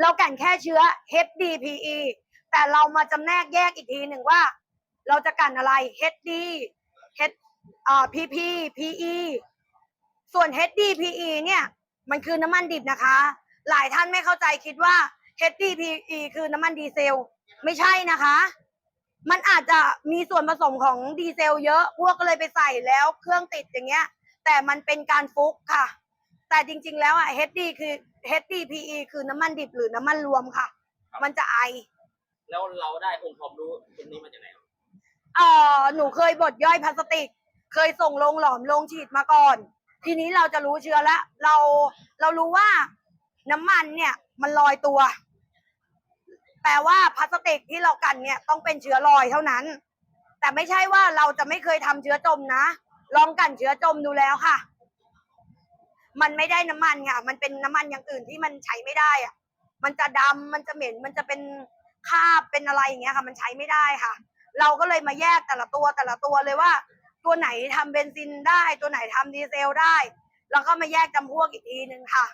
เรากันแค่เชื้อ HDPE แต่เรามาจำแนกแยกอีกทีหนึ่งว่า เราจะกันอะไร HD H อ่า PP PE ส่วน HDPE เนี่ยมันคือน้ำมันดิบนะคะ หลายท่านไม่เข้าใจคิดว่า HDPE คือน้ำมันดีเซล ไม่ใช่นะคะ มันอาจจะมีส่วนผสมของดีเซลเยอะ พวกก็เลยไปใส่แล้วเครื่องติดอย่างเงี้ย แต่มันเป็นการฟุกค่ะ แต่จริง ๆ แล้วอะ HD คือ HDPE คือน้ำมันดิบหรือน้ำมันรวมค่ะมันจะไอ แล้วเราได้องค์ความรู้ตรงนี้มาจากไหนครับเอ่อหนูเคยบดย่อยพลาสติก เคยส่งลงหลอมลงฉีดมาก่อน ทีนี้เราจะรู้เชื้อแล้ว เราเรารู้ว่าน้ำมันเนี่ย มันลอยตัว แปลว่าพลาสติกที่เรากันเนี่ยต้องเป็นเชื้อลอยเท่านั้น แต่ไม่ใช่ว่าเราจะไม่เคยทำเชื้อจมนะ ลองกันเชื้อจมดูแล้วค่ะ มันไม่ได้น้ำมันค่ะ มันเป็นน้ำมันอย่างอื่นที่มันใช้ไม่ได้อะมันจะดำมันจะเหม็น มันจะเป็นคาบเป็นอะไรอย่างเงี้ยค่ะ มันใช้ไม่ได้ค่ะ เราก็เลยมาแยกแต่ละตัวแต่ละตัวเลยว่า ตัวไหนทำเบนซินได้ ตัวไหนทำดีเซลได้ แล้วก็มาแยกจำพวกอีกทีหนึ่งค่ะ